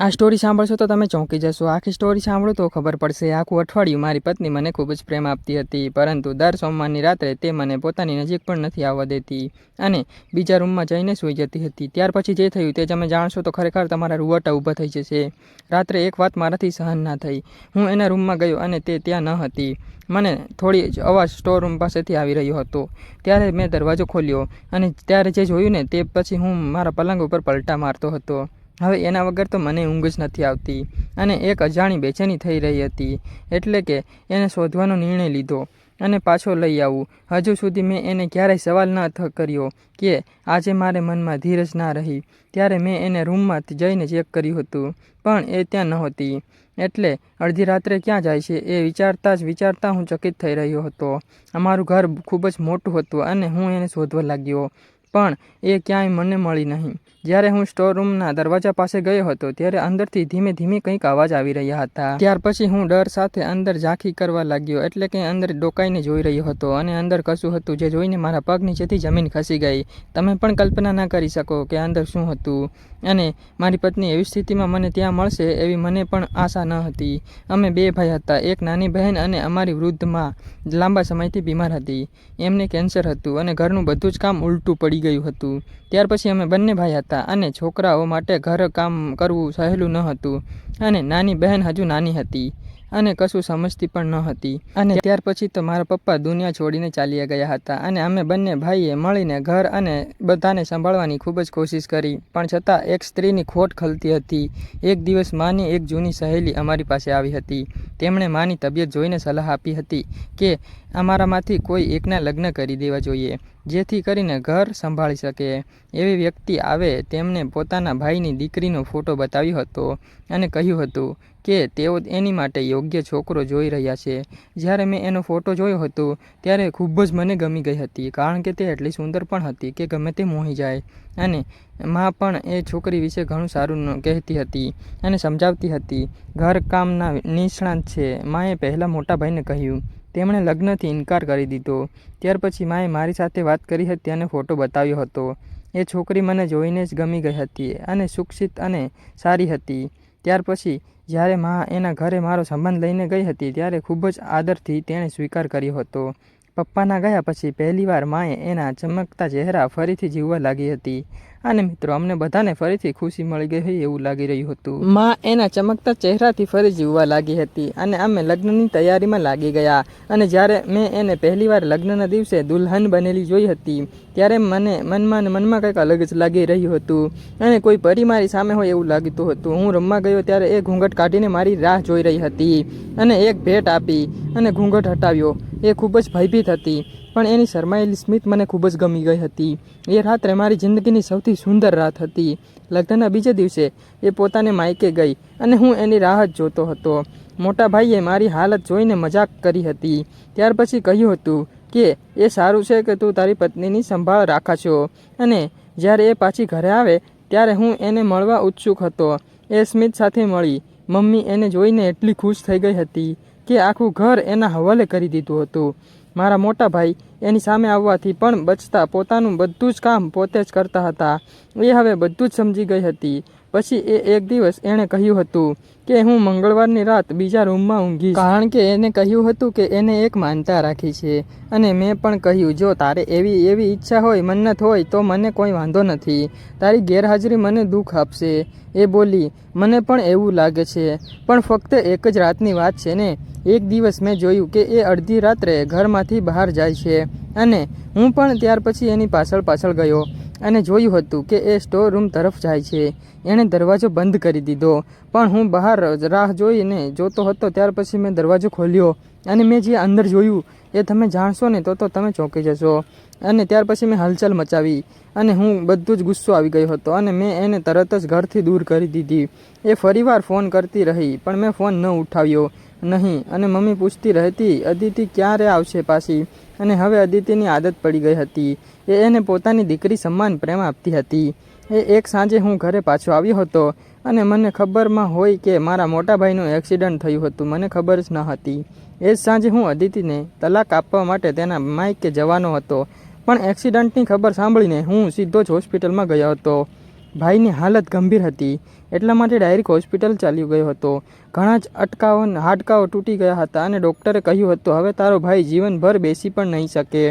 આ સ્ટોરી સાંભળશો તો તમે ચોંકી જશો. આખી સ્ટોરી સાંભળો તો ખબર પડશે. આખું અઠવાડિયું મારી પત્ની મને ખૂબ જ પ્રેમ આપતી હતી, પરંતુ દર સોમવારની રાત્રે તે મને પોતાની નજીક પણ નથી આવવા દેતી અને બીજા રૂમમાં જઈને સૂઈ જતી હતી. ત્યાર પછી જે થયું તે તમે જાણશો તો ખરેખર તમારા રૂવાટા ઊભા થઈ જશે. રાત્રે એક વાત મારાથી સહન ના થઈ. હું એના રૂમમાં ગયો અને તે ત્યાં ન હતી. મને થોડી જ અવાજ સ્ટોર રૂમ પાસેથી આવી રહ્યો હતો. ત્યારે મેં દરવાજો ખોલ્યો અને ત્યારે જે જોયું ને તે પછી હું મારા પલંગ ઉપર પલટા મારતો હતો. હવે એના વગર તો મને ઊંઘ જ નથી આવતી અને એક અજાણી બેચેની થઈ રહી હતી એટલે કે એને શોધવાનો નિર્ણય લીધો અને પાછો લઈ આવું. હજુ સુધી મેં એને ક્યારેય સવાલ ન કર્યો કે આજે મારે મનમાં ધીરજ ના રહી. ત્યારે મેં એને રૂમમાં જઈને ચેક કર્યું હતું, પણ એ ત્યાં નહોતી. એટલે અડધી રાત્રે ક્યાં જાય છે એ વિચારતા જ વિચારતા હું ચકિત થઈ રહ્યો હતો. અમારું ઘર ખૂબ જ મોટું હતું અને હું એને શોધવા લાગ્યો. પણ એ ક્યાંય મને મળી નહીં. જ્યારે હું સ્ટોર રૂમના દરવાજા પાસે ગયો હતો, ત્યારે અંદરથી ધીમે ધીમે કંઈક અવાજ આવી રહ્યા હતા. ત્યાર પછી હું ડર સાથે અંદર ઝાંખી કરવા લાગ્યો, એટલે કે અંદર ડોકાઈને જોઈ રહ્યો હતો અને અંદર કશું હતું જે જોઈને મારા પગ નીચેથી જમીન ખસી ગઈ. તમે પણ કલ્પના ના કરી શકો કે અંદર શું હતું. અને મારી પત્ની એવી સ્થિતિમાં મને ત્યાં મળશે એવી મને પણ આશા ન હતી. અમે બે ભાઈ હતા, એક નાની બહેન અને અમારી વૃદ્ધમાં લાંબા સમયથી બીમાર હતી. એમને કેન્સર હતું અને ઘરનું બધું જ કામ ઉલટું પડી ગયું હતું. ત્યાર પછી અમે બંને ભાઈ હતા અને છોકરાઓ માટે ઘર કામ કરવું સહેલું ન હતું અને નાની બહેન હજુ નાની હતી અને કશું સમજતી પણ ન હતી. અને ત્યાર પછી તો મારા પપ્પા દુનિયા છોડીને ચાલ્યા ગયા હતા અને અમે બંને ભાઈએ મળીને ઘર અને બધાને સંભાળવાની ખૂબ જ કોશિશ કરી. પણ છતાં એક સ્ત્રીની ખોટ ખલતી હતી. એક દિવસ માની એક જૂની સહેલી અમારી પાસે આવી હતી. તેમણે માની તબિયત જોઈને સલાહ આપી હતી કે અમારામાંથી કોઈ એકના લગ્ન કરી દેવા જોઈએ, જેથી કરીને ઘર સંભાળી શકે. એવી વ્યક્તિ આવે, તેમણે પોતાના ભાઈની દીકરીનો ફોટો બતાવ્યો હતો અને કહ્યું હતું કે તેઓ એની માટે યોગ્ય છોકરો જોઈ રહ્યા છે. જ્યારે મેં એનો ફોટો જોયો હતો, ત્યારે ખૂબ જ મને ગમી ગઈ હતી, કારણ કે તે એટલી સુંદર પણ હતી કે ગમે તે મોહી જાય. અને મા પણ એ છોકરી વિશે ઘણું સારું કહેતી હતી અને સમજાવતી હતી. ઘરકામના નિષ્ણાંત છે. માએ પહેલાં મોટા ભાઈને કહ્યું, તેમણે લગ્નથી ઇનકાર કરી દીધો. ત્યાર પછી માએ મારી સાથે વાત કરી હતી અને ફોટો બતાવ્યો હતો. એ છોકરી મને જોઈને જ ગમી ગઈ હતી અને સુક્ષિત અને સારી હતી. ત્યાર પછી જ્યારે મા એના ઘરે મારો સંબંધ લઈને ગઈ હતી, ત્યારે ખૂબ જ આદરથી તેણે સ્વીકાર કર્યો હતો. પપ્પાના ગયા પછી પહેલીવાર માએ એના ચમકતા ચહેરા ફરીથી જીવવા લાગી હતી. અને મિત્રો, અમને બધાને ફરીથી ખુશી મળી ગઈ હોય એવું લાગી રહ્યું હતું. મા એના ચમકતા ચહેરાથી ફરી જીવવા લાગી હતી અને અમે લગ્નની તૈયારીમાં લાગી ગયા. અને જ્યારે મેં એને પહેલીવાર લગ્નના દિવસે દુલ્હન બનેલી જોઈ હતી, ત્યારે મને મનમાં ને મનમાં કંઈક અલગ જ લાગી રહ્યું હતું. અને કોઈ પરી મારી સામે હોય એવું લાગતું હતું. હું રમવા ગયો ત્યારે એ ઘૂંઘટ કાઢીને મારી રાહ જોઈ રહી હતી અને એક ભેટ આપી અને ઘૂંઘટ હટાવ્યો. એ ખૂબ જ ભયભીત હતી. પણ એની શરમાયેલી સ્મિત મને ખૂબ જ ગમી ગઈ હતી. એ રાત્રે મારી જિંદગીની સૌથી સુંદર રાત હતી. લગ્નના બીજે દિવસે એ પોતાને માયકે ગઈ અને હું એની રાહત જોતો હતો. મોટા ભાઈએ મારી હાલત જોઈને મજાક કરી હતી. ત્યાર પછી કહ્યું હતું કે, એ સારું છે કે તું તારી પત્નીની સંભાળ રાખાશો. અને જ્યારે એ પાછી ઘરે આવે, ત્યારે હું એને મળવા ઉત્સુક હતો. એ સ્મિત સાથે મળી. મમ્મી એને જોઈને એટલી ખુશ થઈ ગઈ હતી. કે આખું ઘર એના હવાલે કરી દીધું હતું. મારા મોટા ભાઈ એની સામે આવવાથી પણ બચતા પોતાનું બધું જ કામ પોતે જ કરતા હતા. એ હવે બધું જ સમજી ગઈ હતી. પછી એ એક દિવસ એણે કહ્યું હતું કે હું મંગળવારની રાત બીજા રૂમમાં ઊંઘી કારણ કે એને કહ્યું હતું કે એને એક માનતા રાખી છે. અને મેં પણ કહ્યું, જો તારે એવી એવી ઈચ્છા હોય, મન્નત હોય, તો મને કોઈ વાંધો નથી. તારી ગેરહાજરી મને દુઃખ આપશે. એ બોલી, મને પણ એવું લાગે છે. પણ ફક્ત એક જ રાતની વાત છે ને. એક દિવસ મેં જોયું કે એ અડધી રાત્રે ઘરમાંથી બહાર જાય છે અને હું પણ ત્યાર પછી એની પાછળ પાછળ ગયો અને જોયું હતું કે એ સ્ટોર રૂમ તરફ જાય છે. એણે દરવાજો બંધ કરી દીધો. પણ હું બહાર રાહ જોઈને જોતો હતો ત્યાર પછી મેં દરવાજો ખોલ્યો અને મેં જે અંદર જોયું એ તમે જાણશો ને તો તો તમે ચોંકી જશો. અને ત્યાર પછી મેં હલચલ મચાવી અને હું બધું જ ગુસ્સો આવી ગયો હતો અને મેં એને તરત જ ઘરથી દૂર કરી દીધી. એ ફરીવાર ફોન કરતી રહી, પણ મેં ફોન ન ઉઠાવ્યો. નહીં. અને મમ્મી પૂછતી રહેતી, અદિતિ, ક્યારે આવશે પાછી? અને હવે અદિતિની આદત પડી ગઈ હતી. એ એને પોતાની દીકરી સમાન પ્રેમ આપતી હતી. એ એક સાંજે હું ઘરે પાછો આવ્યો હતો અને મને ખબરમાં હોય કે મારા મોટા ભાઈનું એક્સિડન્ટ થયું હતું, મને ખબર જ ન હતી. એ જ સાંજે હું અદિતિને તલાક આપવા માટે તેના માઇકે જવાનો હતો. પણ એક્સિડન્ટની ખબર સાંભળીને હું સીધો જ હોસ્પિટલમાં ગયો હતો. ભાઈની હાલત ગંભીર હતી. એટલા માટે ડાયરેક્ટ હોસ્પિટલ ચાલ્યો ગયો હતો. ઘણા જ અટકાવો હાડકાઓ તૂટી ગયા હતા અને ડૉક્ટરે કહ્યું હતું, હવે તારો ભાઈ જીવનભર બેસી પણ નહીં શકે.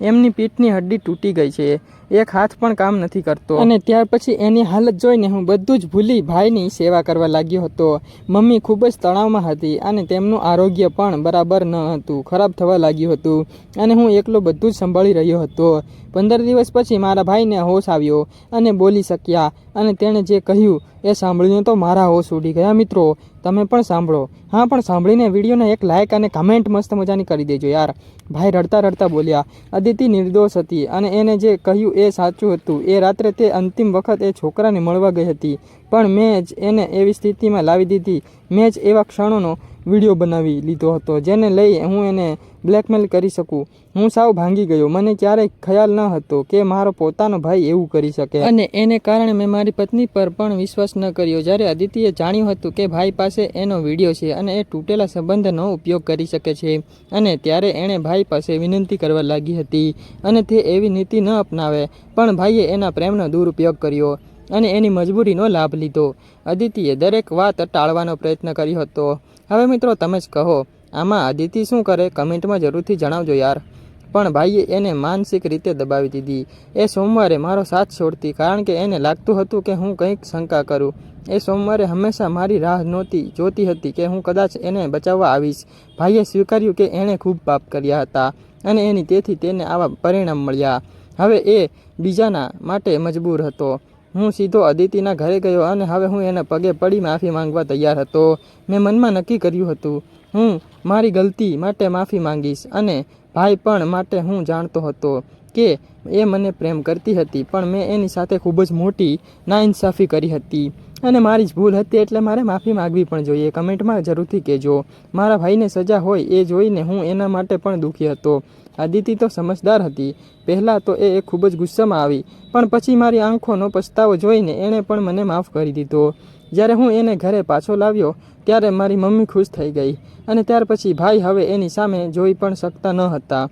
એમની પીઠની હડ્ડી તૂટી ગઈ છે. એક હાથ પણ કામ નથી કરતો. અને ત્યાર પછી એની હાલત જોઈને હું બધું જ ભૂલી ભાઈની સેવા કરવા લાગ્યો હતો. મમ્મી ખૂબ જ તણાવમાં હતી અને તેમનું આરોગ્ય પણ બરાબર ન હતું, ખરાબ થવા લાગ્યું હતું અને હું એકલો બધું જ સંભાળી રહ્યો હતો. પંદર દિવસ પછી મારા ભાઈને હોશ આવ્યો અને બોલી શક્યા અને તેણે જે કહ્યું એ સાંભળીને તો મારા હોશ ઉડી ગયા મિત્રો. તમે પણ સાંભળો. હા, પણ સાંભળીને વિડીયોને એક લાઇક અને કમેન્ટ મસ્ત મજાની કરી દેજો યાર. ભાઈ રડતા રડતા બોલ્યા, અદિતિ નિર્દોષ હતી અને એને જે કહ્યું એ સાચું હતું. એ રાત્રે તે અંતિમ વખત એ છોકરાને મળવા ગઈ હતી. પણ મેં જ એને એવી સ્થિતિમાં લાવી દીધી. મેં જ એવા ક્ષણોનો વીડિયો બનાવી લીધો હતો, જેને લઈ હું એને બ્લેકમેલ કરી શકું. હું સાવ ભાંગી ગયો. મને ક્યારેય ખ્યાલ ન હતો કે મારો પોતાનો ભાઈ એવું કરી શકે. અને એને કારણે મેં મારી પત્ની પર પણ વિશ્વાસ ન કર્યો. જ્યારે અદિતિએ જાણ્યું હતું કે ભાઈ પાસે એનો વીડિયો છે અને એ તૂટેલા સંબંધનો ઉપયોગ કરી શકે છે. અને ત્યારે એણે ભાઈ પાસે વિનંતી કરવા લાગી હતી અને તે એવી નીતિ ન અપનાવે. પણ ભાઈએ એના પ્રેમનો દુરુપયોગ કર્યો અને એની મજબૂરીનો લાભ લીધો. અદિતિએ દરેક વાત ટાળવાનો પ્રયત્ન કર્યો હતો. હવે મિત્રો, તમે જ કહો આમાં આદિતિ શું કરે કમેન્ટમાં જરૂરથી જણાવજો યાર. પણ ભાઈએ એને માનસિક રીતે દબાવી દીધી. એ સોમવારે મારો સાથ છોડતી કારણ કે એને લાગતું હતું કે હું કંઈક શંકા કરું. એ સોમવારે હંમેશા મારી રાહ નહોતી જોતી હતી કે હું કદાચ એને બચાવવા આવીશ. ભાઈએ સ્વીકાર્યું કે એણે ખૂબ પાપ કર્યા હતા અને એની તેથી તેને આવા પરિણામ મળ્યા. હવે એ બીજાના માટે મજબૂર હતો. હું સીધો અદિતિના ઘરે ગયો અને હવે હું એના પગે પડી માફી માંગવા તૈયાર હતો. મેં મનમાં નક્કી કર્યું હતું હું મારી ગલતી માટે માફી માંગીશ અને ભાઈ પણ માટે હું જાણતો હતો કે એ મને પ્રેમ કરતી હતી, પણ મેં એની સાથે ખૂબ જ મોટી નાઇન્સાફી કરી હતી. અને મારી જ ભૂલ હતી એટલે મારે માફી માગવી પણ જોઈએ. કમેન્ટમાં જરૂરથી કહેજો. મારા ભાઈને સજા હોય એ જોઈને હું એના માટે પણ દુઃખી હતો. આદિતિ તો સમજદાર હતી. પહેલાં તો એ ખૂબ જ ગુસ્સામાં આવી, પણ પછી મારી આંખોનો પસ્તાવો જોઈને એણે પણ મને માફ કરી દીધો. જ્યારે હું એને ઘરે પાછો લાવ્યો, ત્યારે મારી મમ્મી ખુશ થઈ ગઈ. અને ત્યાર પછી ભાઈ હવે એની સામે જોઈ પણ શકતા ન હતા.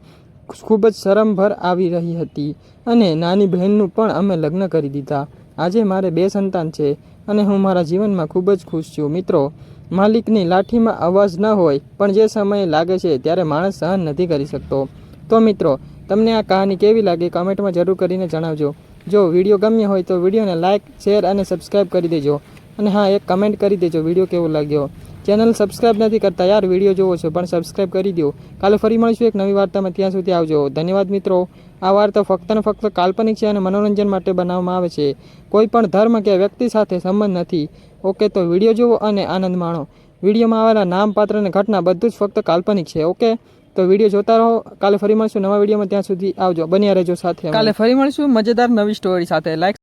ખૂબ જ શરમભર આવી રહી હતી. અને નાની બહેનનું પણ અમે લગ્ન કરી દીધા. આજે મારે બે સંતાન છે અને હું મારા જીવનમાં ખૂબ જ ખુશ છું. મિત્રો, માલિકની લાઠીમાં અવાજ ન હોય, પણ જે સમયે લાગે છે ત્યારે માણસ સહન નથી કરી શકતો. તો મિત્રો, તમને આ કહાની કેવી લાગી કમેન્ટમાં જરૂર કરીને જણાવજો. જો વીડિયો ગમ્યો હોય તો વિડીયોને લાઇક શેર અને સબસ્ક્રાઈબ કરી દેજો. અને હા એક કમેન્ટ કરી દેજો વીડિયો કેવો લાગ્યો. ચેનલ સબસ્ક્રાઈબ નથી કરતા યાર વીડિયો જોવો છો પણ સબસ્ક્રાઈબ કરી દો કાલે ફરી મળીશું એક નવી વાર્તામાં ત્યાં સુધી આવજો. ધન્યવાદ મિત્રો. આ વાર્તા ફક્ત ને ફક્ત કાલ્પનિક છે અને મનોરંજન માટે બનાવવામાં આવે છે. કોઈ પણ ધર્મ કે વ્યક્તિ સાથે સંબંધ નથી. ઓકે તો વીડિયો જુઓ અને આનંદ માણો. વિડીયોમાં આવેલા નામ પાત્ર અને ઘટના બધું જ ફક્ત કાલ્પનિક છે ઓકે? તો વીડિયો જોતા રહો. કાલે ફરી મળીશું નવા વિડીયોમાં ત્યાં સુધી આવજો. બન્યા રહેજો સાથે કાલે ફરી મળીશું. મજેદાર નવી સ્ટોરી સાથે. લાઈક